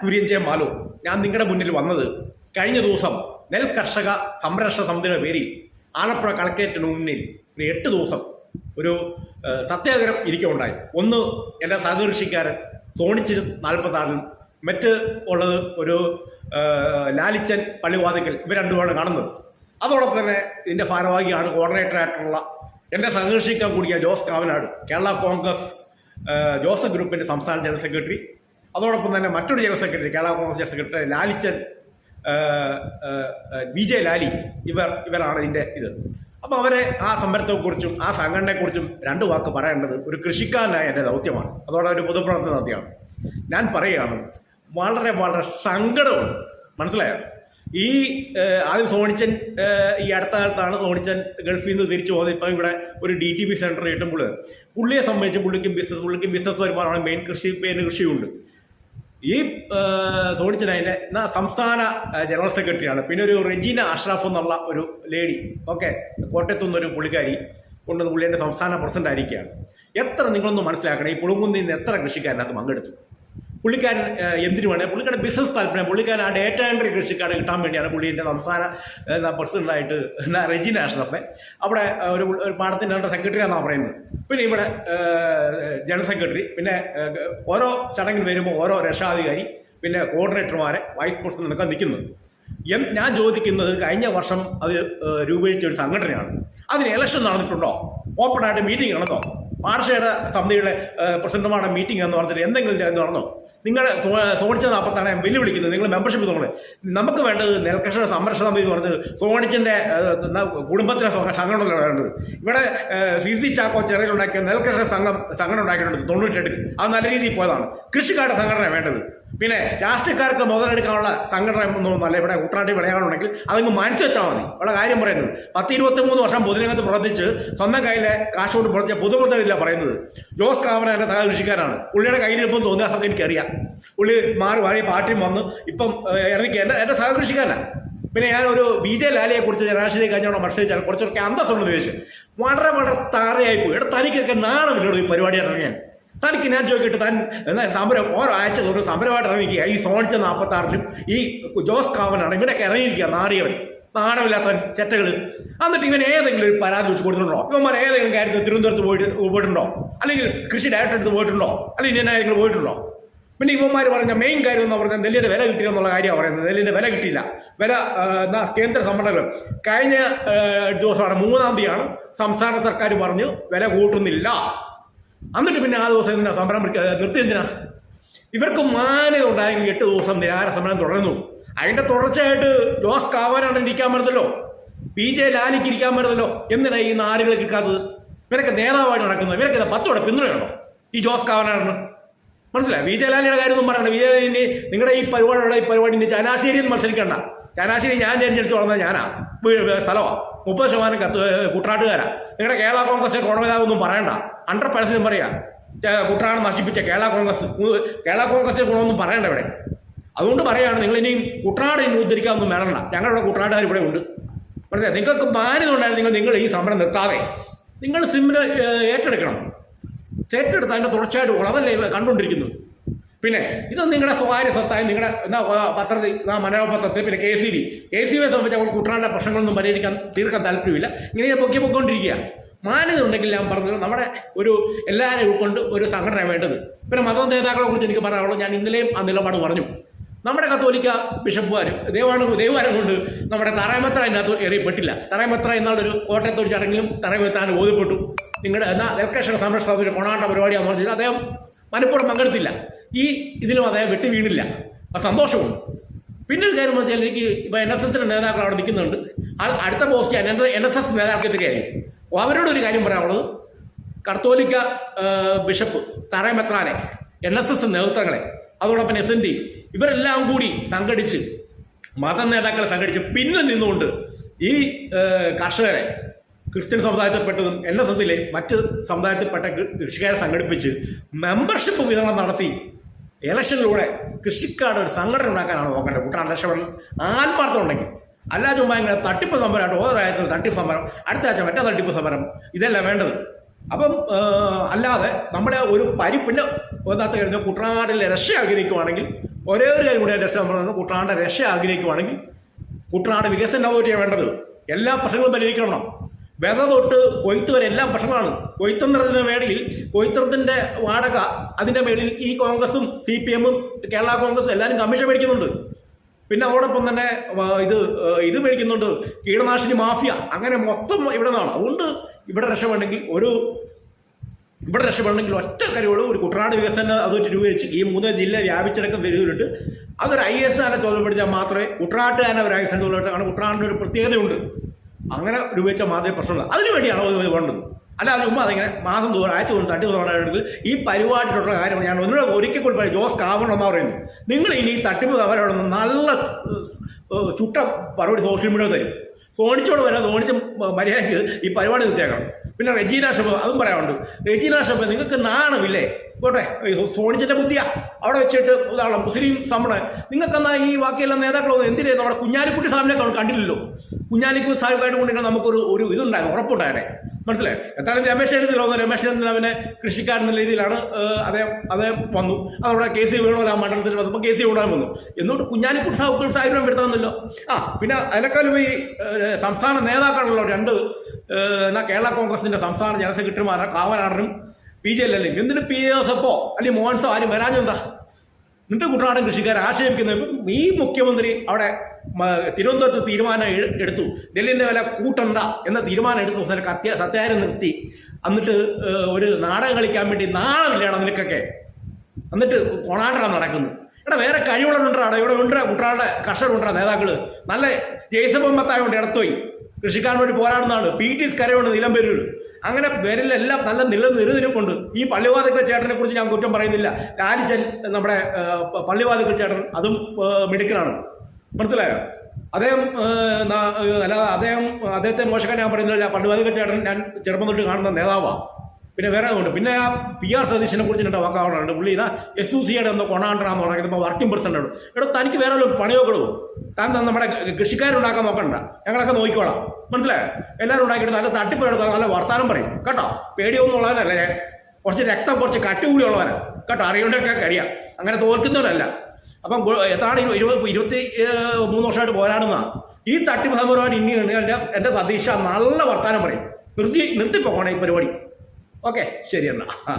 കുര്യൻജെ മാലു ഞാൻ നിങ്ങളുടെ മുന്നിൽ വന്നത് കഴിഞ്ഞ ദിവസം നെൽ കർഷക സംരക്ഷണ സമിതിയുടെ പേരിൽ ആലപ്പുഴ കളക്ടറേറ്റിന് മുന്നിൽ ഒരു എട്ട് ദിവസം ഒരു സത്യാഗ്രഹം ഇരിക്കുകയുണ്ടായി ഒന്ന് എന്റെ സഹകൃഷിക്കാരൻ സോണിച്ചിന് നാൽപ്പത്താറിലും മറ്റ് ഉള്ളത് ഒരു ലാലിച്ചൻ പള്ളിവാതിക്കൽ ഇവർ രണ്ടുമാണ് കാണുന്നത്. അതോടൊപ്പം തന്നെ ഇതിന്റെ ഭാരവാഹിയാണ് കോർഡിനേറ്ററായിട്ടുള്ള എന്റെ സഹകർഷിക്കാൻ കൂടിയ ജോസ് കാവനാട് കേരള കോൺഗ്രസ് ജോസഫ് ഗ്രൂപ്പിന്റെ സംസ്ഥാന ജനറൽ സെക്രട്ടറി അതോടൊപ്പം തന്നെ മറ്റൊരു general secretary Kerala Congress general secretary Lalichan V J Lali ഇവർ ഇവരാണ് ഇതിന്റെ ഇത്. അപ്പോൾ അവരെ ആ സമരത്തെക്കുറിച്ചും ആ സംഘടനയെക്കുറിച്ചും രണ്ട് വാക്ക് പറയേണ്ടത് ഒരു കൃഷിക്കാരനായ എന്റെ ദൗത്യമാണ്. അതോടെ ഒരു പൊതുപ്രവർത്തന ദൗത്യമാണ്. ഞാൻ പറയുകയാണ് വളരെ വളരെ സങ്കടമുണ്ട് മനസ്സിലായോ? ഈ ആദ്യം സോണിച്ചൻ ഈ അടുത്ത കാലത്താണ് സോണിച്ചൻ ഗൾഫിൽ നിന്ന് തിരിച്ചു പോകുന്നത് ഇപ്പം ഇവിടെ ഒരു ഡി ടി പി സെന്റർ കിട്ടുമ്പോൾ പുള്ളിയെ സംബന്ധിച്ച് പുള്ളിക്കും ബിസിനസ് പുള്ളിക്കും ബിസിനസ് വരുമാനമാണ് മെയിൻ കൃഷി മെയിൻ കൃഷിയുണ്ട്. ഈ എന്നാ സംസ്ഥാന ജനറൽ സെക്രട്ടറിയാണ്. പിന്നെ ഒരു റെജീന അഷ്റഫ് എന്നുള്ള ഒരു ലേഡി ഓക്കെ. കോട്ടയത്തുനിന്നൊരു പുള്ളിക്കാരി കൊണ്ടുവന്ന് പുള്ളിയുടെ സംസ്ഥാന പ്രസിഡന്റ് ആയിരിക്കുകയാണ്. എത്ര നിങ്ങളൊന്ന് മനസ്സിലാക്കണം? ഈ പുളുങ്കുന്നിൽ നിന്ന് എത്ര കൃഷിക്കാരനകത്ത് പങ്കെടുത്തു? പുള്ളിക്കാരൻ എന്തിനു വേണേൽ പുള്ളിക്കാരുടെ ബിസിനസ് താല്പര്യം. പുള്ളിക്കാരൻ ആ ഡേറ്റ എൻട്രി കൃഷിക്കാട് കിട്ടാൻ വേണ്ടിയാണ് പുള്ളിന്റെ സംസ്ഥാന എന്നാ റെജീന അഷ്റഫെ അവിടെ ഒരു ഒരു പാടത്തിന്റെ സെക്രട്ടറി എന്നാണ് പറയുന്നത്. പിന്നെ ഇവിടെ ജനറൽ സെക്രട്ടറി പിന്നെ ഓരോ ചടങ്ങിൽ വരുമ്പോൾ ഓരോ രക്ഷാധികാരി പിന്നെ കോർഡിനേറ്റർമാരെ വൈസ് പ്രസിഡന്റൊക്കെ നിൽക്കുന്നത്. എം ഞാൻ ചോദിക്കുന്നത് കഴിഞ്ഞ വർഷം അത് രൂപീകരിച്ച ഒരു സംഘടനയാണ്. അതിന് ഇലക്ഷൻ നടന്നിട്ടുണ്ടോ? ഓപ്പണായിട്ട് മീറ്റിംഗ് നടന്നോ? പാർഷയുടെ സമിതിയുടെ പ്രസിഡന്റുമാരുടെ മീറ്റിംഗ് എന്ന് പറഞ്ഞിട്ട് എന്തെങ്കിലും നടന്നോ? നിങ്ങളെ സോണിച്ച നാൽപ്പത്താണ് വെല്ലുവിളിക്കുന്നത്. നിങ്ങൾ മെമ്പർഷിപ്പ് തോന്നുന്നത് നമുക്ക് വേണ്ടത് നെൽകർഷക സംരക്ഷണ സമിതി എന്ന് പറഞ്ഞത് സോണിച്ചിന്റെ കുടുംബത്തിലെ സംഘടന വേണ്ടത്. ഇവിടെ സി സി ചാക്കോ ചെറിയിലുണ്ടാക്കിയ നെൽകർഷക സംഘം സംഘടന ഉണ്ടാക്കിയിട്ടുണ്ട് തൊണ്ണൂറ്റെട്ടിൽ അത് നല്ല രീതിയിൽ പോയതാണ്. കൃഷിക്കാരുടെ സംഘടന വേണ്ടത്. പിന്നെ രാഷ്ട്രീയക്കാർക്ക് മുതലെടുക്കാനുള്ള സംഘടന ഒന്നും അല്ല ഇവിടെ കുട്ടനാട്ടിൽ വിളയാടുണ്ടെങ്കിൽ അതങ്ങ് മനസ്സ് വെച്ചാൽ മതി. ഉള്ള കാര്യം പറയുന്നത്. പത്ത് ഇരുപത്തി മൂന്ന് വർഷം പൊതുരംഗത്ത് പ്രവർത്തിച്ച് സ്വന്തം കയ്യിലെ കാശ് കൊണ്ട് പ്രവർത്തിച്ച പൊതുപ്രവർത്തകരില്ല പറയുന്നത്. ജോസ് കാമന എന്റെ സഹകൃഷിക്കാരാണ് പുള്ളിയുടെ കയ്യിലിപ്പം തോന്നിയ സമയം എനിക്കറിയാം. പുള്ളി മാറി മാറി പാർട്ടിയും വന്ന്. ഇപ്പം ഇറങ്ങി എന്റെ എന്റെ സഹകൃഷിക്കാരനാണ് പിന്നെ ഞാൻ ഒരു ബി ജെ ലാലിയെ കുറിച്ച് രാഷ്ട്രീയ കഴിഞ്ഞോടെ മത്സരിച്ചാൽ കുറച്ചൊക്കെ അന്തസ്സുള്ള ചോദിച്ചു. വളരെ വളരെ താറയായി പോയി. ഇവിടെ തനിക്കൊക്കെ നാണമില്ലോട് ഈ പരിപാടി ഇറങ്ങിയാൽ തനിക്ക് ഞാൻ ചോദിക്കട്ടെ താൻ എന്നാ സമരം ഓരോ ആഴ്ച തോറും സമരമായിട്ട് ഇറങ്ങിക്കുക ഈ സോണിച്ച നാൽപ്പത്തി ആറിലും ഈ ജോസ് കാവനാണ് ഇവനൊക്കെ ഇറങ്ങിയിരിക്കുക നാറിയവൻ. നാണമില്ലാത്തവൻ ചെറ്റകൾ എന്നിട്ട് ഇവൻ ഏതെങ്കിലും ഒരു പരാതി വെച്ച് കൊടുത്തിട്ടുണ്ടോ? ഇവന്മാർ ഏതെങ്കിലും കാര്യത്തിൽ തിരുവനന്തപുരത്ത് പോയിട്ട് പോയിട്ടുണ്ടോ? അല്ലെങ്കിൽ കൃഷി ഡയറക്ടർ അടുത്ത് പോയിട്ടുണ്ടോ? അല്ലെങ്കിൽ ഇന്ന ആരെങ്കിലും പോയിട്ടുണ്ടോ? പിന്നെ ഇവന്മാർ പറഞ്ഞ മെയിൻ കാര്യം എന്ന് പറഞ്ഞാൽ നെല്ലിന്റെ വില കിട്ടില്ല എന്നുള്ള കാര്യമാണ് പറയുന്നത്. നെല്ലിന്റെ വില കിട്ടിയില്ല. വില എന്താ കേന്ദ്ര സമ്മേളനം കഴിഞ്ഞ ദിവസമാണ് മൂന്നാം തീയതിയാണ് സംസ്ഥാന സർക്കാർ പറഞ്ഞു വില കൂട്ടുന്നില്ല. എന്നിട്ട് പിന്നെ ആ ദിവസം എന്തിനാ സമരം നിർത്തി എന്തിനാ? ഇവർക്ക് മാന്യത ഉണ്ടായെങ്കിൽ എട്ട് ദിവസം നിരാഹാര സമരം തുടർന്നു അതിന്റെ തുടർച്ചയായിട്ട് ജോസ് കാവാനാണ് ഇരിക്കാൻ പറ്റുന്നല്ലോ പി ജെ ലാലിക്ക് ഇരിക്കാൻ പറ്റുന്നല്ലോ എന്തിനാ ഈ നാരുകൾ കിട്ടാത്തത് ഇവരൊക്കെ നേതാവായിട്ട് നടക്കുന്നത് ഇവരൊക്കെ പത്തോടെ പിന്തുണയാണോ? ഈ ജോസ് കാവാനാണ് മനസ്സിലായി? വി ജയലാലിയുടെ കാര്യമൊന്നും പറയണ്ട. വി ജയലാലിന് നിങ്ങളുടെ ഈ പരിപാടിയുടെ ഈ പരിപാടി ചനാശ്ശേരിയിൽ എന്ന് മത്സരിക്കണ്ട. ചനാശ്ശേരി ഞാൻ ജനിച്ചടിച്ച് വളർന്നത് ഞാനാ. സ്ഥലമാണ് സ്ഥലമാ മുപ്പത് ശതമാനം കത്ത് കുട്ടനാട്ടുകാരാ. നിങ്ങളുടെ കേരള കോൺഗ്രസിന്റെ ഗുണമേതാവൊന്നും പറയണ്ട. ഹൺഡ്രഡ് പെർസെന്റ് പറയാ? കുട്ടനാട് നശിപ്പിച്ച കേരള കോൺഗ്രസ് കേരള കോൺഗ്രസിന്റെ ഗുണമൊന്നും പറയണ്ട ഇവിടെ. അതുകൊണ്ട് പറയാണ് നിങ്ങൾ ഇനിയും കുട്ടനാട് ഇനി ഉദ്ധരിക്കാനൊന്നും വേണ്ട ഞങ്ങളുടെ കുട്ടനാട്ടുകാർ ഇവിടെ ഉണ്ട്. മനസ്സിലായി? നിങ്ങൾക്ക് മാന്യത നിങ്ങൾ നിങ്ങൾ ഈ സമരം നിർത്താതെ. നിങ്ങൾ സിമ്മിന് ഏറ്റെടുക്കണം. ഏറ്റെടുത്ത് അതിന്റെ തുടർച്ചയായിട്ട് പോകണം അതല്ലേ കണ്ടുകൊണ്ടിരിക്കുന്നത്? പിന്നെ ഇത് നിങ്ങളുടെ സ്വകാര്യ സ്വത്തായി നിങ്ങളുടെ എന്താ ആ, പത്രത്തിൽ മനോരമ പത്രത്തിൽ പിന്നെ K C B. K C ബിയെ സംബന്ധിച്ച് അവൾ കുട്ടനാടിന്റെ പ്രശ്നങ്ങളൊന്നും പരിഹരിക്കാൻ തീർക്കാൻ താല്പര്യമില്ല. ഇങ്ങനെ പൊക്കി പൊക്കൊണ്ടിരിക്കുക. മാന്യത ഉണ്ടെങ്കിൽ ഞാൻ പറഞ്ഞത് നമ്മുടെ ഒരു എല്ലാവരെയും ഉൾക്കൊണ്ട് ഒരു സംഘടന വേണ്ടത്. പിന്നെ മത നേതാക്കളെ കുറിച്ച് എനിക്ക് പറയാനുള്ളൂ ഞാൻ ഇന്നലെയും ആ നിലപാട് പറഞ്ഞു. നമ്മുടെ കത്തോലിക്ക ബിഷപ്പുമാർ ദൈവമാണ് ദൈവമാരം കൊണ്ട് നമ്മുടെ തറയമത്ര അതിനകത്ത് എറിയപ്പെട്ടില്ല തറയമത്ര എന്നുള്ളൊരു കോട്ടയത്തൊരു ചടങ്ങിലും തറയമെത്താൻ ബോധ്യപ്പെട്ടു. നിങ്ങളുടെ എന്നാൽ നെൽകർഷക സംരക്ഷണ ഒരു കൊണാണ്ട പരിപാടിയാണെന്ന് പറഞ്ഞാൽ അദ്ദേഹം മനഃപ്പൂർവം പങ്കെടുത്തില്ല. ഈ ഇതിലും അദ്ദേഹം വെട്ടി വീണില്ല. അത് സന്തോഷമുണ്ട്. പിന്നെ കാര്യം എന്ന് വെച്ചാൽ എനിക്ക് ഇപ്പോൾ എൻ എസ് എസിന്റെ നേതാക്കൾ അവിടെ നിൽക്കുന്നുണ്ട്. അടുത്ത പോസ്റ്റ് ഞാൻ എൻ എസ് എസ് നേതാക്കൾക്കെതിരെയായിരിക്കും അപ്പോൾ അവരോട് ഒരു കാര്യം പറയാനുള്ളത്. കത്തോലിക്ക ആ, ബിഷപ്പ് തറയമെത്രാനെ എൻ എസ് എസ് നേതൃത്വങ്ങളെ അതോടൊപ്പം എസ് എൻ ഡി ഇവരെല്ലാം കൂടി സംഘടിച്ച് മത നേതാക്കളെ സംഘടിച്ച് പിന്നിൽ നിന്നുകൊണ്ട് ഈ കർഷകരെ ക്രിസ്ത്യൻ സമുദായത്തിൽപ്പെട്ടതും എൻ എസ് എസിലെ മറ്റ് സമുദായത്തിൽപ്പെട്ട കൃഷിക്കാരെ സംഘടിപ്പിച്ച് മെമ്പർഷിപ്പ് വിതരണം നടത്തി ഇലക്ഷനിലൂടെ കൃഷിക്കാരുടെ ഒരു സംഘടന ഉണ്ടാക്കാനാണ് നോക്കേണ്ടത്. കുട്ടനാട് രക്ഷപ്പെടൽ ആത്മാർത്ഥം ഉണ്ടെങ്കിൽ. അല്ലാ ചുമ്മാ ഇങ്ങനെ തട്ടിപ്പ് സമരമായിട്ട് രാജ്യത്ത് തട്ടിപ്പ് സമരം അടുത്ത ആഴ്ച മറ്റേ തട്ടിപ്പ് സമരം ഇതല്ല വേണ്ടത്. അപ്പം അല്ലാതെ നമ്മുടെ ഒരു പരി പിന്നെ കഴിഞ്ഞാൽ കുട്ടനാടിലെ രക്ഷ ആഗ്രഹിക്കുവാണെങ്കിൽ ഒരേ ഒരു കാര്യം കൂടി രക്ഷ നമ്മൾ പറഞ്ഞു കുട്ടനാടിന്റെ രക്ഷ ആഗ്രഹിക്കുവാണെങ്കിൽ കുട്ടനാട് വികസന അതോറിറ്റിയാണ് വേണ്ടത്. എല്ലാ പ്രശ്നങ്ങളും പരിഹരിക്കണം. വിത തൊട്ട് കൊയ്ത്ത് വരെ എല്ലാം പ്രശ്നമാണ്. കൊയ്ത്തന്ത്രത്തിന് മേളിൽ കൊയ്ത്തന്ത്രത്തിന്റെ വാടക അതിന്റെ മേളിൽ ഈ കോൺഗ്രസും സി പി എമ്മും കേരള കോൺഗ്രസും എല്ലാവരും കമ്മീഷൻ മേടിക്കുന്നുണ്ട്. പിന്നെ അതോടൊപ്പം തന്നെ ഇത് ഇത് മേടിക്കുന്നുണ്ട്. കീടനാശിനി മാഫിയ. അങ്ങനെ മൊത്തം ഇവിടെ നിന്നാണ് അതുകൊണ്ട് ഇവിടെ രക്ഷപ്പെടണമെങ്കിൽ ഒരു ഇവിടെ രക്ഷപ്പെടണമെങ്കിൽ ഒറ്റ കാര്യമുള്ളൂ. ഒരു കുട്ടനാട് വികസന അതോറിറ്റി രൂപീകരിച്ച് ഈ മൂന്ന് ജില്ല വ്യാപിച്ചടക്കം വരുന്നുണ്ട് അതൊരു ഐ എസ് ആനെ ചോദ്യപ്പെടുത്തിയാൽ മാത്രമേ കുട്ടനാട്ടുകാരനെ ഒരു ഐ എസ് ചോദ്യപ്പെടുത്താൻ കാരണം കുട്ടനാടിന്റെ ഒരു പ്രത്യേകതയുണ്ട്. അങ്ങനെ രൂപീകരിച്ച മാത്രമേ പ്രശ്നമുള്ളൂ. അതിനു വേണ്ടിയാണ് വേണ്ടത്? അല്ലാതെ ചുമ്മാ അതിങ്ങനെ മാസം തോറും ആഴ്ച കൊണ്ട് തട്ടി തോന്നാണെങ്കിൽ ഈ പരിപാടിയിലുള്ള കാര്യം ഞാൻ ഒന്നുകൂടെ ഒരിക്കൽ കൂടി പറയും. ജോസ് കാവണം എന്ന് പറയുന്നത്. നിങ്ങൾ ഇനി ഈ തട്ടിപ്പ് കവരോടൊന്ന് നല്ല ചുട്ട പരിപാടി സോഷ്യൽ മീഡിയ തരും. സോണിച്ചോട് വരാൻ സോണിച്ച് മര്യാദയ്ക്ക് ഈ പരിപാടി നിർത്തിയേക്കണം. പിന്നെ റെജീന ഷബ് അതും പറയാനുണ്ട്. റെജീന നിങ്ങൾക്ക് നാണമില്ലേ? പോട്ടെ സോണിച്ചിന്റെ ബുദ്ധിയാ. അവിടെ വെച്ചിട്ട് ഉദാഹരണം മുസ്ലിം സമ്മണ് നിങ്ങൾക്കെന്നാ ഈ ബാക്കിയെല്ലാം നേതാക്കളോ എന്തിനേ നമ്മുടെ കുഞ്ഞാലിക്കുട്ടി ക- കണ്ടില്ലല്ലോ. കുഞ്ഞാലിക്കുട്ടി സാഹിബായിട്ട് കൊണ്ടിരിക്കുന്ന നമുക്കൊരു ഒരു ഇതുണ്ടായിരുന്നു ഉറപ്പുണ്ടായിരുന്നേ മനസ്സിലായി? എത്താലും രമേശ് എഴുതില്ല ഒന്ന് രമേശ് അവനെ കൃഷിക്കാരൻ എന്ന രീതിയിലാണ് അദ്ദേഹം അദ്ദേഹം വന്നു. അതവിടെ കെ സി വേണോ ആ മണ്ഡലത്തിൽ വന്നപ്പോൾ കെ സി വേണോ വന്നു. എന്നിട്ട് കുഞ്ഞാലിക്കുട്ടി സാഹിബ് സാഹിബിനെ വരുത്താമെന്നല്ലോ ആ പിന്നെ അതിനേക്കാളും ഈ സംസ്ഥാന നേതാക്കളുള്ള രണ്ട്. എന്നാൽ എന്നാ കേരള കോൺഗ്രസിന്റെ സംസ്ഥാന ജനറൽ സെക്രട്ടറിമാരാണ് കാവനാടനും പി ജെ അല്ലല്ലേ എന്തിന് പി ജോസഫോ? അല്ലെങ്കിൽ മോഹൻസോ? ആരും വരാഞ്ഞെന്താ എന്നിട്ട് കുട്ടനാടൻ കൃഷിക്കാർ ആശയിക്കുന്നത് ഈ മുഖ്യമന്ത്രി അവിടെ തിരുവനന്തപുരത്ത് തീരുമാനം എടുത്തു. നെല്ലിന്റെ വില കൂട്ടണ്ട എന്ന തീരുമാനം എടുത്തു സത്യ സത്യാരം നിർത്തി. എന്നിട്ട് ഒരു നാടകം കളിക്കാൻ വേണ്ടി നാളമില്ലാണ് നിനക്കൊക്കെ? എന്നിട്ട് കൊണാണ്ടാണ് നടക്കുന്നത്. എടാ വേറെ കഴിവുള്ളവരുണ്ടാടാ. ഇവിടെ ഉണ്ടാ കുട്ടനാട് കർഷകരുണ്ടാ നേതാക്കൾ? നല്ല ജയ്സബമ്മത്തായോണ്ട് ഇടത്തോയി കൃഷിക്കാരൻ വേണ്ടി പോരാടുന്നതാണ്. പി ടി സ്കരയുണ്ട് നിലമ്പേരൂർ അങ്ങനെ പേരിലെല്ലാം നല്ല നില കൊണ്ട് ഈ പള്ളിവാതിക്കൽ ചേട്ടനെ കുറിച്ച് ഞാൻ കുറ്റം പറയുന്നില്ല. ലാലിച്ചൻ നമ്മുടെ പള്ളിവാതിക്കൽ ചേട്ടൻ അതും മിടുക്കനാണ്. മനസ്സിലായോ? അദ്ദേഹം അല്ലാതെ അദ്ദേഹം അദ്ദേഹത്തെ മോശക്കാൻ ഞാൻ പറയുന്നില്ല. പള്ളിവാതിക്കൽ ചേട്ടൻ ഞാൻ ചെറുപ്പം തൊട്ട് കാണുന്ന നേതാവാണ് പിന്നെ വേറെ ഉണ്ട് പിന്നെ ആ പി ആർ സതീശനെ കുറിച്ച് എന്റെ വാക്കാവുന്നുണ്ട് പുള്ളി ഇതാ എസ് യു സിയുടെ എന്തോ കൊണാണ്ടാന്ന് പറയുന്നത് വർക്കിംഗ് പ്രസിഡന്റ് ആണ്. എടോ തനിക്ക് വേറെ ഒരു പണിയോക്കളോ താൻ നമ്മുടെ കൃഷിക്കാരുണ്ടാക്കാൻ നോക്കണ്ട. ഞങ്ങളൊക്കെ നോക്കിക്കോളാം. മനസ്സിലായോ? എല്ലാവരും ഉണ്ടാക്കിയിട്ട് നല്ല തട്ടിപ്പ് എടുത്താൽ നല്ല വർത്താനം പറയും. കേട്ടോ? പേടിയൊന്നും ഉള്ളവനല്ല ഞാൻ. കുറച്ച് രക്തം കുറച്ച് കട്ടി കൂടി ഉള്ളവനാണ് കേട്ടോ? അറിയേണ്ടൊക്കെ അറിയാം. അങ്ങനെ തോൽക്കുന്നവരല്ല അപ്പം എത്രയാണ് ഇരുപത് ഇരുപത്തി മൂന്ന് വർഷമായിട്ട് പോരാടുന്ന ഈ തട്ടിപ്പ് സമരമാണ് ഇനി എന്റെ എന്റെ സതീഷ നല്ല വർത്താനം പറയും. നിർത്തി നിർത്തിപ്പോണേ ഈ പരിപാടി. ഓക്കെ ശരി എന്നാ ആ